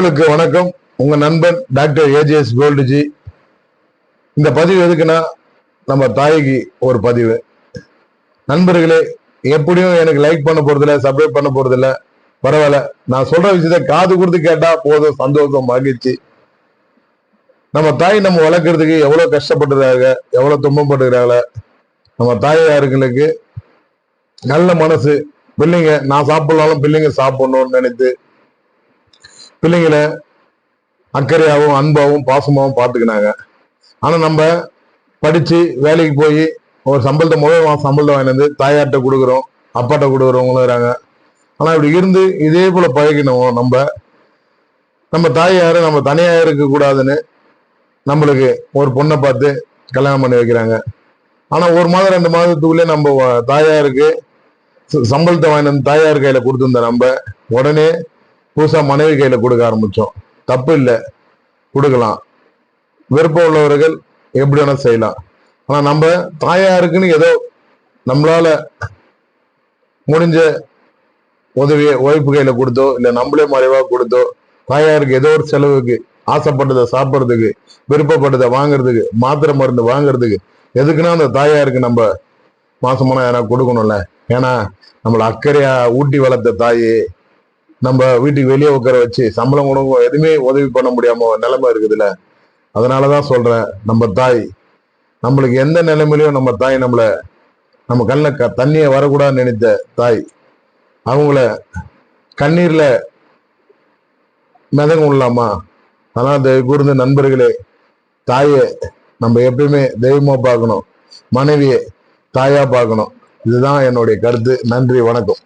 உறவுகளுக்கு வணக்கம். உங்க நண்பன் டாக்டர் ஏஜிஎஸ் கோல்டுஜி. இந்த பதிவு எதுக்குன்னா நம்ம தாய்க்கு ஒரு பதிவு. நண்பர்களே எப்படியும் எனக்கு லைக் பண்ண போறதில்ல சப்ஸ்கிரைப் பண்ண போறதில்ல. பரவாயில்ல. நான் சொல்ற விஷயத்த காது கொடுத்து கேட்டா போதும் சந்தோஷம் மகிழ்ச்சி. நம்ம தாய் நம்ம வளர்க்கறதுக்கு எவ்வளவு கஷ்டப்படுறாங்க எவ்வளவு துன்பப்படுறாங்க நம்ம தாயார்களுக்கு நல்ல மனசு. பிள்ளைங்க நான் சாப்பிடலாலும் பிள்ளைங்க சாப்பிடணும்னு நினைத்து பிள்ளைங்களை அக்கறையாகவும் அன்பாகவும் பாசமாகவும் பார்த்துக்கினாங்க. ஆனால் நம்ம படித்து வேலைக்கு போய் ஒரு சம்பளத்தை முதல் மாதம் சம்பளத்தை வாங்கினது வந்து தாயார்கிட்ட கொடுக்குறோம் அப்பாட்ட கொடுக்குறவங்களும் இருக்காங்க ஆனால் இப்படி இருந்து இதே போல் பழகினோம் நம்ம நம்ம தாயார் நம்ம தனியாக இருக்கக்கூடாதுன்னு நம்மளுக்கு ஒரு பொண்ணை பார்த்து கல்யாணம் பண்ணி வைக்கிறாங்க. ஆனால் ஒரு மாதம் ரெண்டு மாதத்துக்குள்ளே நம்ம தாயாருக்கு சம்பளத்தை வாங்கிட்டு வந்து தாயார் கையில் கொடுத்துருந்த நம்ம உடனே புதுசா மனைவி கையில கொடுக்க ஆரம்பிச்சோம். தப்பு இல்லை. கொடுக்கலாம். விருப்பம் உள்ளவர்கள் எப்படி வேணா செய்யலாம். ஆனா நம்ம தாயாருக்குன்னு ஏதோ நம்மளால முடிஞ்ச உதவியை ஒய்ஃபு கையில கொடுத்தோ இல்ல நம்மளே மறைவா கொடுத்தோ தாயாருக்கு ஏதோ ஒரு செலவுக்கு ஆசைப்பட்டதை சாப்பிட்றதுக்கு விருப்பப்பட்டதை வாங்குறதுக்கு மாத்திரை மருந்து வாங்குறதுக்கு எதுக்குன்னா அந்த தாயாருக்கு நம்ம மாசமான யாரா கொடுக்கணும்ல. ஏன்னா நம்மள அக்கறையா ஊட்டி வளர்த்த தாயே நம்ம வீட்டுக்கு வெளியே உட்கார வச்சு சம்பளம் உணவு எதுவுமே உதவி பண்ண முடியாம நிலைமை இருக்குதுல்ல. அதனாலதான் சொல்றேன் நம்ம தாய் நம்மளுக்கு எந்த நிலைமையிலையும் நம்ம தாய் நம்மள நம்ம கண்ணில் க தண்ணியை வரக்கூடாதுன்னு நினைத்த தாய் அவங்கள கண்ணீர்ல மிதங்க விடலாமா அதனால் தயவு குருந்த நண்பர்களே தாயை நம்ம எப்பயுமே தெய்வமா பார்க்கணும் மனைவியை தாயா பார்க்கணும். இதுதான் என்னுடைய கருத்து. நன்றி வணக்கம்.